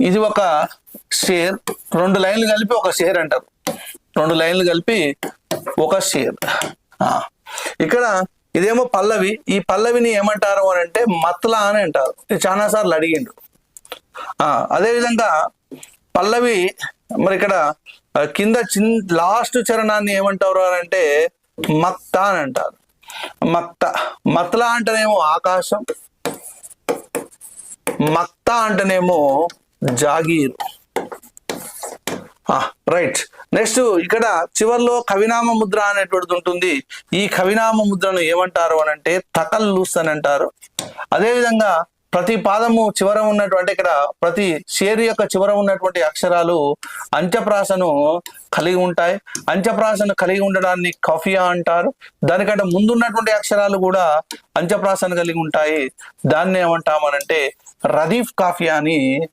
ఇది ఒక షేర్. రెండు లైన్లు కలిపి ఒక షేర్ అంటారు. రెండు లైన్లు కలిపి ఒక షేర్. ఆ, ఇక్కడ ఇదేమో పల్లవి. ఈ పల్లవిని ఏమంటారు అని అంటే మత్లా అని అంటారు. ఇది చాలా సార్లు అడిగిండు ఆ, అదేవిధంగా పల్లవి మరి ఇక్కడ కింద చిన్ లాస్ట్ చరణాన్ని ఏమంటారు అని అంటే మక్త అని అంటారు. మక్త మత్లా అంటేనేమో ఆకాశం. మక్త అంటేనేమో జాగీర్. రైట్. నెక్స్ట్ ఇక్కడ చివర్లో కవినామ ముద్ర అనేటువంటిది ఉంటుంది. ఈ కవినామ ముద్రను ఏమంటారు అని అంటే తకల్లూస్ అని అంటారు. అదేవిధంగా ప్రతి పాదము చివర ఉన్నటువంటి ఇక్కడ ప్రతి షేరు యొక్క చివర ఉన్నటువంటి అక్షరాలు అంత్యప్రాసను కలిగి ఉంటాయి. అంత్యప్రాసను కలిగి ఉండడాన్ని కఫియా అంటారు. దానికంటే ముందున్నటువంటి అక్షరాలు కూడా అంత్యప్రాసను కలిగి ఉంటాయి. దాన్ని ఏమంటామనంటే రదీఫ్ కాఫియా అని